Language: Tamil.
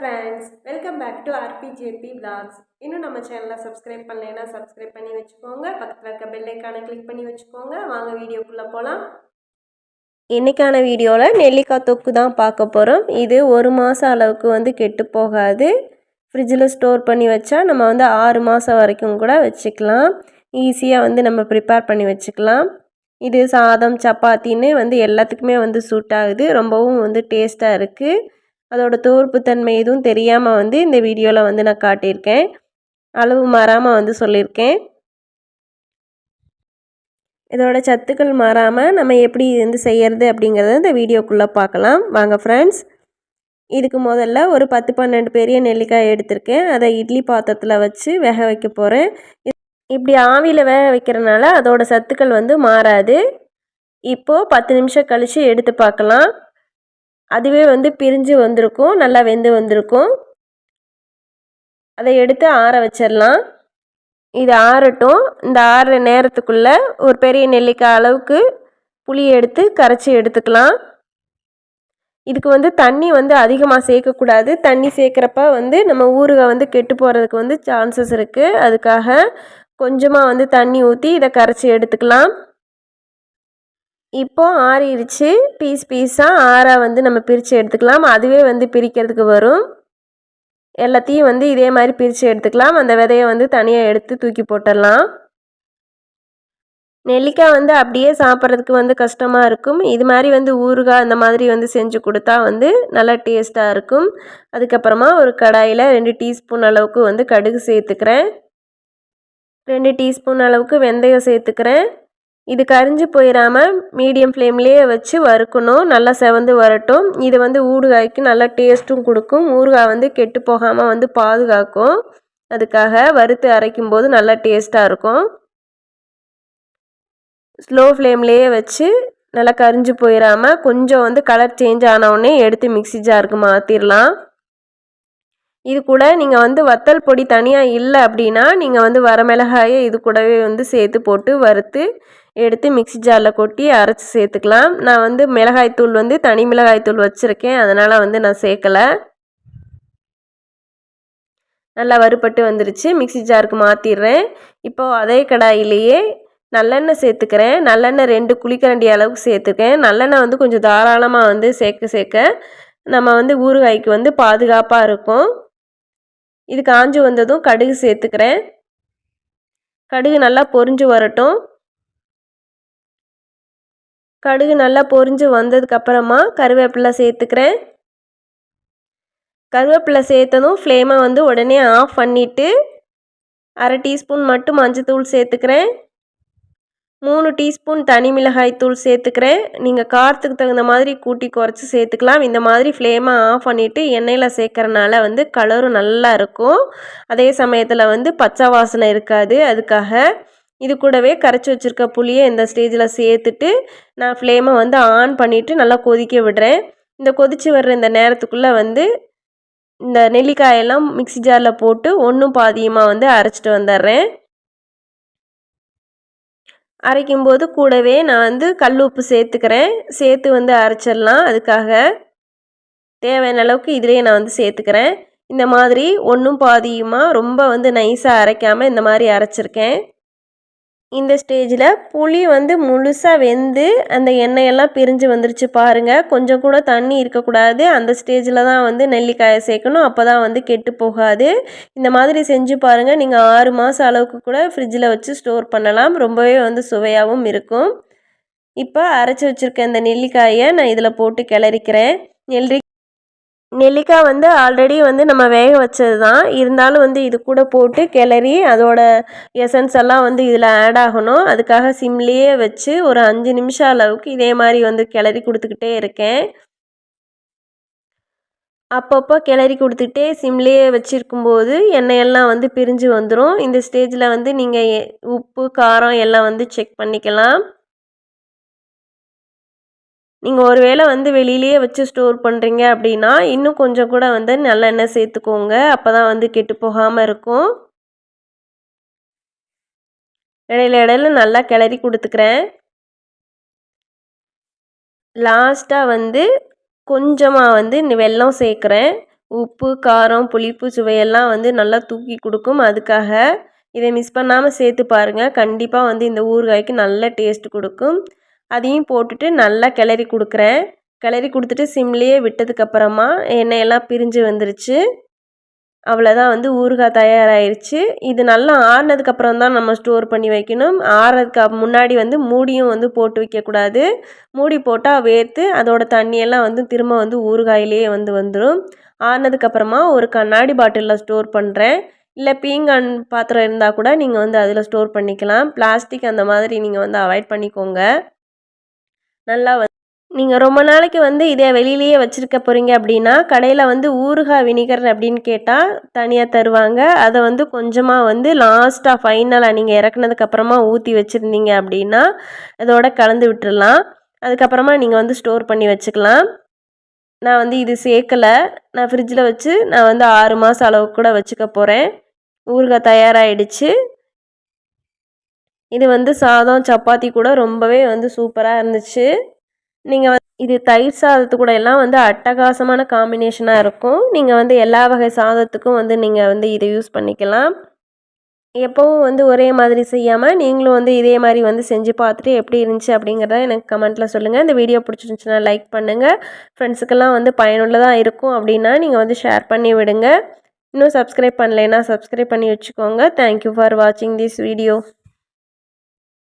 Friends welcome back to RPJP blogs இன்னும் நம்ம சேனலை சப்ஸ்கிரைப் பண்ணலைன்னா சப்ஸ்கிரைப் பண்ணி வச்சுக்கோங்க. பக்கத்தில் இருக்க பெல்லைக்கான கிளிக் பண்ணி வச்சுக்கோங்க. வாங்க வீடியோக்குள்ளே போகலாம் இன்றைக்கான வீடியோவில் நெல்லிக்காய் தொக்கு தான் பார்க்க போகிறோம் இது ஒரு மாதம் அளவுக்கு வந்து கெட்டு போகாது. ஃப்ரிட்ஜில் ஸ்டோர் பண்ணி வச்சா நம்ம வந்து ஆறு மாதம் வரைக்கும் கூட வச்சுக்கலாம். ஈஸியாக வந்து நம்ம ப்ரிப்பேர் பண்ணி வச்சுக்கலாம். இது சாதம் சப்பாத்தின்னு வந்து எல்லாத்துக்குமே வந்து சூட் ஆகுது. ரொம்பவும் வந்து டேஸ்ட்டாக இருக்குது அதோட தூர்ப்புத்தன்மை எதுவும் தெரியாமல் வந்து இந்த வீடியோவில் வந்து நான் காட்டியிருக்கேன். அளவு மாறாமல் வந்து சொல்லியிருக்கேன். இதோட சத்துக்கள் மாறாமல் நம்ம எப்படி வந்து செய்கிறது அப்படிங்கிறத இந்த வீடியோக்குள்ளே பார்க்கலாம். வாங்க ஃப்ரெண்ட்ஸ் இதுக்கு முதல்ல ஒரு பத்து பன்னெண்டு பெரிய நெல்லிக்காய் எடுத்திருக்கேன். அதை இட்லி பாத்திரத்தில் வச்சு வேக வைக்க போகிறேன் இப்படி ஆவியில் வேக வைக்கிறனால அதோட சத்துக்கள் வந்து மாறாது. இப்போது பத்து நிமிஷம் கழித்து எடுத்து பார்க்கலாம். அதுவே வந்து பிரிஞ்சு வந்திருக்கும் நல்லா வெந்து வந்திருக்கும். அதை எடுத்து ஆற வச்சிடலாம். இது ஆறட்டும். இந்த ஆறுற நேரத்துக்குள்ளே ஒரு பெரிய நெல்லிக்காய் அளவுக்கு புளி எடுத்து கரைச்சி எடுத்துக்கலாம். இதுக்கு வந்து தண்ணி வந்து அதிகமாக சேர்க்கக்கூடாது. தண்ணி சேர்க்குறப்ப வந்து நம்ம ஊறுகாய் வந்து கெட்டு போகிறதுக்கு வந்து சான்சஸ் இருக்குது அதுக்காக கொஞ்சமாக வந்து தண்ணி ஊற்றி இதை கரைச்சி எடுத்துக்கலாம். இப்போ ஆறிடுச்சு பீஸ் பீஸாக ஆறாக வந்து நம்ம பிரித்து எடுத்துக்கலாம். அதுவே வந்து பிரிக்கிறதுக்கு வரும். எல்லாத்தையும் வந்து இதே மாதிரி பிரித்து எடுத்துக்கலாம். அந்த விதையை வந்து தனியாக எடுத்து தூக்கி போட்டுடலாம். நெல்லிக்காய் வந்து அப்படியே சாப்பிட்றதுக்கு வந்து கஷ்டமாக இருக்கும். இது மாதிரி வந்து ஊறுகாய் அந்த மாதிரி வந்து செஞ்சு கொடுத்தா வந்து நல்லா டேஸ்ட்டாக இருக்கும். அதுக்கப்புறமா ஒரு கடாயில் ரெண்டு டீஸ்பூன் அளவுக்கு வந்து கடுகு சேர்த்துக்கிறேன். ரெண்டு டீஸ்பூன் அளவுக்கு வெந்தயம் சேர்த்துக்கிறேன். இது கரிஞ்சு போயிடாமல் மீடியம் ஃப்ளேம்லேயே வச்சு வறுக்கணும். நல்லா செவந்து வரட்டும். இது வந்து ஊறுகாய்க்கு நல்லா டேஸ்ட்டும் கொடுக்கும். ஊறுகாய் வந்து கெட்டு போகாமல் வந்து பாதுகாக்கும். அதுக்காக வறுத்து அரைக்கும் போது நல்லா டேஸ்ட்டாக இருக்கும். ஸ்லோ ஃப்ளேம்லேயே வச்சு நல்லா கரிஞ்சு போயிடாமல் கொஞ்சம் வந்து கலர் சேஞ்ச் ஆனவுடனே எடுத்து மிக்சி ஜாருக்கு மாற்றிடலாம் இது கூட நீங்கள் வந்து வத்தல் பொடி தனியாக இல்லை அப்படின்னா நீங்கள் வந்து வரமிளகாயை இது கூடவே வந்து சேர்த்து போட்டு வறுத்து எடுத்து மிக்சி ஜாரில் கொட்டி அரைச்சி சேர்த்துக்கலாம். நான் வந்து மிளகாய்த்தூள் வந்து தனி மிளகாய்த்தூள் வச்சுருக்கேன். அதனால் வந்து நான் சேர்க்கலை. நல்லா வறுபட்டு வந்துருச்சு. மிக்சி ஜாருக்கு மாற்றிடுறேன் இப்போது அதே கடாயிலேயே நல்லெண்ணெய் சேர்த்துக்கிறேன். நல்லெண்ணெய் ரெண்டு குழிக்கரண்டி அளவுக்கு சேர்த்துக்கேன். நல்லெண்ணெய் வந்து கொஞ்சம் தாராளமாக வந்து சேர்க்க சேர்க்க நம்ம வந்து ஊறுகாய்க்கு வந்து பாதுகாப்பாக இருக்கும். இது காஞ்சி வந்ததும் கடுகு சேர்த்துக்கிறேன். கடுகு நல்லா பொரிஞ்சு வரட்டும். கடுகு நல்லா பொரிஞ்சு வந்ததுக்கப்புறமா கருவேப்பிலை சேர்த்துக்கிறேன். கருவேப்பிலை சேர்த்ததும் ஃப்ளேமை வந்து உடனே ஆஃப் பண்ணிவிட்டு அரை டீஸ்பூன் மட்டும் மஞ்சத்தூள் சேர்த்துக்கிறேன். மூணு டீஸ்பூன் தனி மிளகாய் தூள் சேர்த்துக்கிறேன். நீங்கள் காரத்துக்கு தகுந்த மாதிரி கூட்டி குறைச்சி சேர்த்துக்கலாம். இந்த மாதிரி ஃப்ளேமை ஆஃப் பண்ணிவிட்டு எண்ணெயில் சேர்க்குறனால வந்து கலரும் நல்லா இருக்கும். அதே சமயத்தில் வந்து பச்சை வாசனை இருக்காது. அதுக்காக இது கூடவே கரைச்சி வச்சுருக்க புளியை இந்த ஸ்டேஜில் சேர்த்துட்டு நான் ஃப்ளேமை வந்து ஆன் பண்ணிவிட்டு நல்லா கொதிக்க விடுறேன். இந்த கொதித்து வர்ற இந்த நேரத்துக்குள்ளே வந்து இந்த நெல்லிக்காயெல்லாம் மிக்சி ஜாரில் போட்டு ஒன்றும் பாதியமாக வந்து அரைச்சிட்டு வந்துடுறேன். அரைக்கும்போது கூடவே நான் வந்து கல் உப்பு சேர்த்துக்கிறேன். சேர்த்து வந்து அரைச்சிடலாம். அதுக்காக தேவையான அளவுக்கு இதிலேயே நான் வந்து சேர்த்துக்கிறேன். இந்த மாதிரி ஒன்றும் பாதியுமாக ரொம்ப வந்து நைஸாக அரைக்காமல் இந்த மாதிரி அரைச்சிருக்கேன். இந்த ஸ்டேஜில் புளி வந்து முழுசாக வெந்து அந்த எண்ணெயெல்லாம் பிரிஞ்சு வந்துருச்சு பாருங்கள் கொஞ்சம் கூட தண்ணி இருக்கக்கூடாது. அந்த ஸ்டேஜில் தான் வந்து நெல்லிக்காயை சேர்க்கணும். அப்போ தான் வந்து கெட்டு போகாது. இந்த மாதிரி செஞ்சு பாருங்கள் நீங்கள் ஆறு மாதம் அளவுக்கு கூட ஃப்ரிட்ஜில் வச்சு ஸ்டோர் பண்ணலாம். ரொம்பவே வந்து சுவையாகவும் இருக்கும். இப்போ அரைச்சி வச்சுருக்க இந்த நெல்லிக்காயை நான் இதில் போட்டு கிளறிக்கிறேன். நெல்லி நெல்லிக்காய் வந்து ஆல்ரெடி வந்து நம்ம வேக வச்சது தான் இருந்தாலும் வந்து இது கூட போட்டு கிளறி அதோட எசன்ஸ் எல்லாம் வந்து இதில் ஆட் ஆகணும். அதுக்காக சிம்லேயே வச்சு ஒரு அஞ்சு நிமிஷம் அளவுக்கு இதே மாதிரி வந்து கிளறி கொடுத்துக்கிட்டே இருக்கேன். அப்பப்போ கிளறி கொடுத்துக்கிட்டே சிம்லேயே வச்சுருக்கும்போது எண்ணெயெல்லாம் வந்து பிரிஞ்சு வந்துடும் இந்த ஸ்டேஜில் வந்து நீங்கள் உப்பு காரம் எல்லாம் வந்து செக் பண்ணிக்கலாம். நீங்கள் ஒரு வேளை வந்து வெளியிலேயே வச்சு ஸ்டோர் பண்ணுறீங்க அப்படின்னா இன்னும் கொஞ்சம் கூட வந்து நல்லெண்ணெய் சேர்த்துக்கோங்க. அப்போ தான் வந்து கெட்டு போகாமல் இருக்கும். இடையில இடையில நல்லா கிளறி கொடுத்துக்கிறேன். லாஸ்ட்டாக வந்து கொஞ்சமாக வந்து வெல்லம் சேர்க்குறேன். உப்பு காரம் புளிப்பு சுவையெல்லாம் வந்து நல்லா தூக்கி கொடுக்கும். அதுக்காக இதை மிஸ் பண்ணாமல் சேர்த்து பாருங்கள் கண்டிப்பாக வந்து இந்த ஊறுகாய்க்கு நல்ல டேஸ்ட் கொடுக்கும். அதையும் போட்டுட்டு நல்லா கிளறி கொடுக்குறேன். கிளறி கொடுத்துட்டு சிம்லேயே விட்டதுக்கப்புறமா எண்ணெயெல்லாம் பிரிஞ்சு வந்துருச்சு. அவ்வளோதான் வந்து ஊறுகாய் தயாராகிருச்சு இது நல்லா ஆறுனதுக்கப்புறம் தான் நம்ம ஸ்டோர் பண்ணி வைக்கணும். ஆறுறதுக்கு முன்னாடி வந்து மூடியும் வந்து போட்டு வைக்கக்கூடாது. மூடி போட்டால் வேர்த்து அதோட தண்ணியெல்லாம் வந்து திரும்ப வந்து ஊறுகாயிலேயே வந்து வந்துடும் ஆறுனதுக்கப்புறமா ஒரு கண்ணாடி பாட்டிலில் ஸ்டோர் பண்ணுறேன் இல்லை பீங்கான் பாத்திரம் இருந்தால் கூட நீங்கள் வந்து அதில் ஸ்டோர் பண்ணிக்கலாம். பிளாஸ்டிக் அந்த மாதிரி நீங்கள் வந்து அவாய்ட் பண்ணிக்கோங்க. நல்லா நீங்கள் ரொம்ப நாளைக்கு வந்து இதே வெளியிலேயே வச்சுருக்க போகிறீங்க அப்படின்னா கடையில் வந்து ஊறுகாய் வினிகர் அப்படின்னு கேட்டால் தனியாக தருவாங்க. அதை வந்து கொஞ்சமாக வந்து லாஸ்ட்டாக ஃபைனலாக நீங்கள் இறக்குனதுக்கப்புறமா ஊற்றி வச்சுருந்தீங்க அப்படின்னா அதோட கலந்து விட்டுடலாம் அதுக்கப்புறமா நீங்கள் வந்து ஸ்டோர் பண்ணி வச்சுக்கலாம். நான் வந்து இது சேர்க்கலை. நான் ஃப்ரிட்ஜில் வச்சு நான் வந்து ஆறு மாதம் அளவுக்கு கூட வச்சுக்க போகிறேன் ஊறுகாய் தயாராகிடுச்சு இது வந்து சாதம் சப்பாத்தி கூட ரொம்பவே வந்து சூப்பராக இருந்துச்சு. நீங்கள் வந்து இது தயிர் சாதத்து கூட எல்லாம் வந்து அட்டகாசமான காம்பினேஷனாக இருக்கும். நீங்கள் வந்து எல்லா வகை சாதத்துக்கும் வந்து நீங்கள் வந்து இதை யூஸ் பண்ணிக்கலாம். எப்போவும் வந்து ஒரே மாதிரி செய்யாமல் நீங்களும் வந்து இதே மாதிரி வந்து செஞ்சு பார்த்துட்டு எப்படி இருந்துச்சு அப்படிங்கிறத எனக்கு கமெண்ட்டில் சொல்லுங்கள் இந்த வீடியோ பிடிச்சிருந்துச்சுன்னா லைக் பண்ணுங்கள் ஃப்ரெண்ட்ஸுக்கெல்லாம் வந்து பயனுள்ளதாக இருக்கும் அப்படின்னா நீங்கள் வந்து ஷேர் பண்ணி விடுங்க. இன்னும் சப்ஸ்கிரைப் பண்ணலைன்னா சப்ஸ்கிரைப் பண்ணி வச்சுக்கோங்க. தேங்க்யூ ஃபார் வாட்சிங் திஸ் வீடியோ